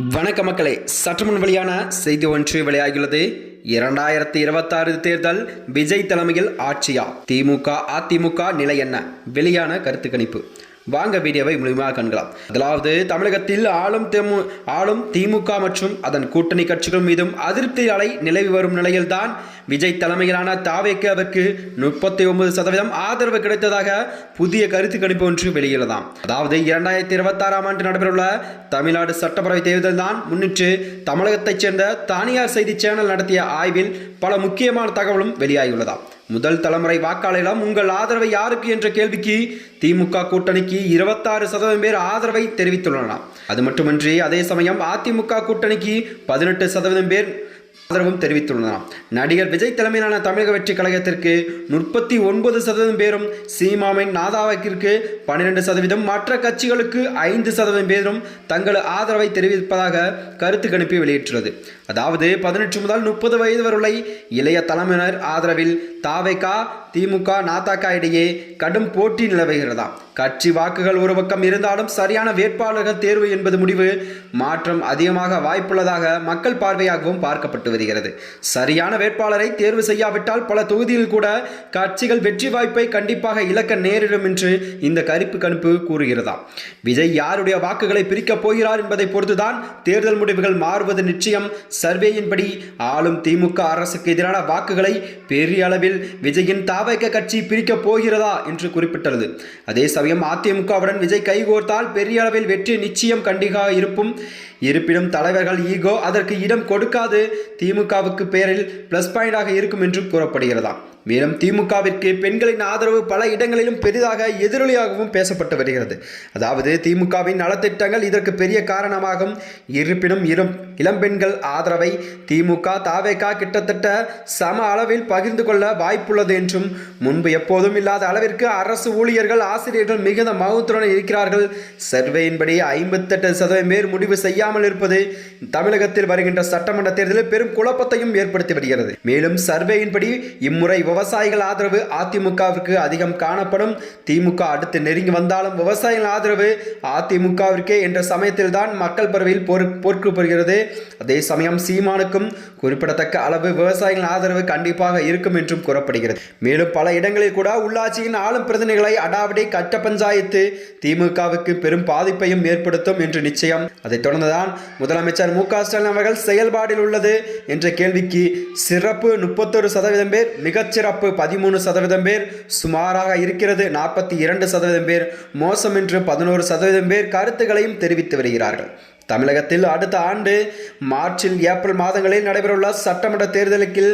வணக்க மக்களே சற்றுமுன் வெளியான செய்தி ஒன்று வெளியாகியுள்ளது. இரண்டாயிரத்தி இருபத்தாறு தேர்தல் விஜய் தலைமையில் ஆட்சியா? திமுக அதிமுக நிலை என்ன? வெளியான கருத்து கணிப்பு வாங்க வீடியோவை முழுமையாக காண்கலாம். அதாவது தமிழகத்தில் ஆளும் தெமு ஆளும் திமுக மற்றும் அதன் கூட்டணி கட்சிகள் மீதும் அதிருப்தி அலை நிலவி வரும் நிலையில்தான் விஜய் தலைமையிலான தாவேக்கு முப்பத்தி ஒன்பது சதவீதம் ஆதரவு கிடைத்ததாக புதிய கருத்து கணிப்பு ஒன்று வெளியிடலாம் அதாவது இரண்டாயிரத்தி இருபத்தாறாம் ஆண்டு நடைபெறவுள்ள தமிழ்நாடு சட்டப்பேரவை தேர்தல் தான் முன்னிட்டு தமிழகத்தைச் சேர்ந்த தனியார் செய்தி சேனல் நடத்திய ஆய்வில் பல முக்கியமான தகவலும் வெளியாகியுள்ளதாம். முதல் தலைமுறை வாக்காளரிடம் உங்கள் ஆதரவை யாருக்கு என்ற கேள்விக்கு திமுக கூட்டணிக்கு இருபத்தாறு சதவீதம் பேர் ஆதரவை தெரிவித்துள்ளனர். அது மட்டுமின்றி அதே சமயம் அதிமுக கூட்டணிக்கு பதினெட்டு சதவீதம் பேர் ஆதரவும் தெரிவித்துள்ளனர். நடிகர் விஜய் தலைமையிலான தமிழக வெற்றி கழகத்திற்கு முப்பத்தி ஒன்பது சதவீதம் பேரும் சீமாவின் நாதாவிற்கு பன்னிரெண்டு சதவீதம் மற்ற கட்சிகளுக்கு ஐந்து சதவீதம் பேரும் தங்கள் ஆதரவை தெரிவிப்பதாக கருத்து கணிப்பு வெளியிட்டுள்ளது. அதாவது பதினெட்டு முதல் முப்பது வயது வரை இளைய தலைமையினர் ஆதரவில் தாவைக்கா திமுக நாதாக்கா இடையே கடும் போட்டி நிலவுகிறதாம். கட்சி வாக்குகள் ஒரு பக்கம் இருந்தாலும் சரியான வேட்பாளர்கள் தேர்வு என்பது முடிவு மாற்றம் அதிகமாக வாய்ப்புள்ளதாக மக்கள் பார்வையாகவும் பார்க்கப்பட்டு வருகிறது. சரியான வேட்பாளரை தேர்வு செய்யாவிட்டால் பல தொகுதியில் கூட கட்சிகள் வெற்றி வாய்ப்பை கண்டிப்பாக இழக்க நேரிடும் என்று இந்த கருப்பு கணிப்பு கூறுகிறதாம் விஜய் யாருடைய வாக்குகளை பிரிக்கப் போகிறார் என்பதை பொறுத்துதான் தேர்தல் முடிவுகள் மாறுவது நிச்சயம். சர்வேயின்படி ஆளும் திமுக அரசுக்கு எதிரான வாக்குகளை பெரிய அளவில் விஜயின் தாவக கட்சி பிரிக்கப் போகிறதா என்று குறிப்பிட்டுள்ளது அதே சமயம் அதிமுகவுடன் விஜய் கைகோர்த்தால் பெரிய அளவில் வெற்றி நிச்சயம் கண்டிகா இருப்பும். இருப்பினும் தலைவர்கள் ஈகோ அதற்கு இடம் கொடுக்காது. திமுகவுக்கு பேரில் பிளஸ் பாயிண்டாக இருக்கும் என்று கூறப்படுகிறதாம் மேலும் திமுகவிற்கு பெண்களின் ஆதரவு பல இடங்களிலும் பெரிதாக எதிரொலியாகவும் பேசப்பட்டு வருகிறது. அதாவது திமுகவின் நலத்திட்டங்கள் இதற்கு பெரிய காரணமாகும். இருப்பினும் இரும் இளம்பெண்கள் ஆதரவை திமுக தாவேகா கிட்டத்தட்ட சம அளவில் பகிர்ந்து கொள்ள வாய்ப்புள்ளது என்றும் முன்பு எப்போதும் இல்லாத அளவிற்கு அரசு ஊழியர்கள் ஆசிரியர்கள் மிகுந்த மகத்துடன் இருக்கிறார்கள். சர்வேயின்படி ஐம்பத்தெட்டு சதவீதம் பேர் முடிவு செய்ய செய்யாமல் இருப்பது தமிழகத்தில் வருகின்ற சட்டமன்ற தேர்தலில் பெரும் குழப்பத்தையும் ஏற்படுத்தி வருகிறது. மேலும் சர்வேயின்படி இம்முறை விவசாயிகள் ஆதரவு அதிமுகவிற்கு அதிகம் காணப்படும். திமுக அடுத்து நெருங்கி வந்தாலும் விவசாயிகள் ஆதரவு அதிமுகவிற்கே என்ற சமயத்தில் தான் மக்கள் பறவையில் போர் போர்க்கப்படுகிறது அதே சமயம் சீமானுக்கும் குறிப்பிடத்தக்க அளவு விவசாயிகள் ஆதரவு கண்டிப்பாக இருக்கும் என்றும் கூறப்படுகிறது. மேலும் பல இடங்களில் கூட உள்ளாட்சியின் ஆளும் பிரதிநிதிகளை அடாவடி கட்ட பஞ்சாயத்து திமுகவுக்கு பெரும் பாதிப்பையும் ஏற்படுத்தும் என்று நிச்சயம். அதைத் தொடர்ந்து தான் முதலமைச்சர் மு க ஸ்டாலின் அவர்கள் செயல்பாடில் உள்ளது என்ற கேள்விக்கு சிறப்பு முப்பத்தொரு சதவீதம் பேர் மிகச்சிறப்பு பதிமூணு சதவீதம் பேர் சுமாராக இருக்கிறது நாற்பத்தி இரண்டு சதவீதம் பேர் மோசம் என்று பதினோரு சதவீதம் பேர் கருத்துக்களையும் தெரிவித்து வருகிறார்கள். தமிழகத்தில் அடுத்த ஆண்டு மார்ச்சில் ஏப்ரல் மாதங்களில் நடைபெறவுள்ள சட்டமன்ற தேர்தலுக்கு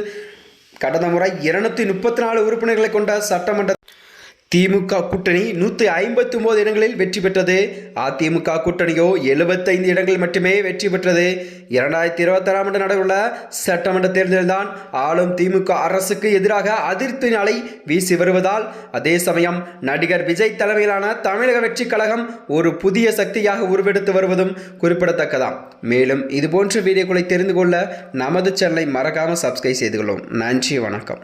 கடந்த முறை இருநூத்தி முப்பத்தி நாலு உறுப்பினர்களை கொண்ட சட்டமன்ற திமுக கூட்டணி நூற்றி ஐம்பத்தி ஒன்பது இடங்களில் வெற்றி பெற்றது. அதிமுக கூட்டணியோ எழுபத்தைந்து இடங்களில் மட்டுமே வெற்றி பெற்றது. இரண்டாயிரத்தி இருபத்தாறாம் ஆண்டு நடைபெறுள்ள சட்டமன்ற தேர்தலில்தான் ஆளும் திமுக அரசுக்கு எதிராக அதிருப்தி நாளை வீசி வருவதால் அதே சமயம் நடிகர் விஜய் தலைமையிலான தமிழக வெற்றி கழகம் ஒரு புதிய சக்தியாக உருவெடுத்து வருவதும் குறிப்பிடத்தக்கதாம். மேலும் இதுபோன்ற வீடியோக்களை தெரிந்து கொள்ள நமது சேனலை மறக்காமல் சப்ஸ்கிரைப் செய்து கொள்ளும் நன்றி வணக்கம்.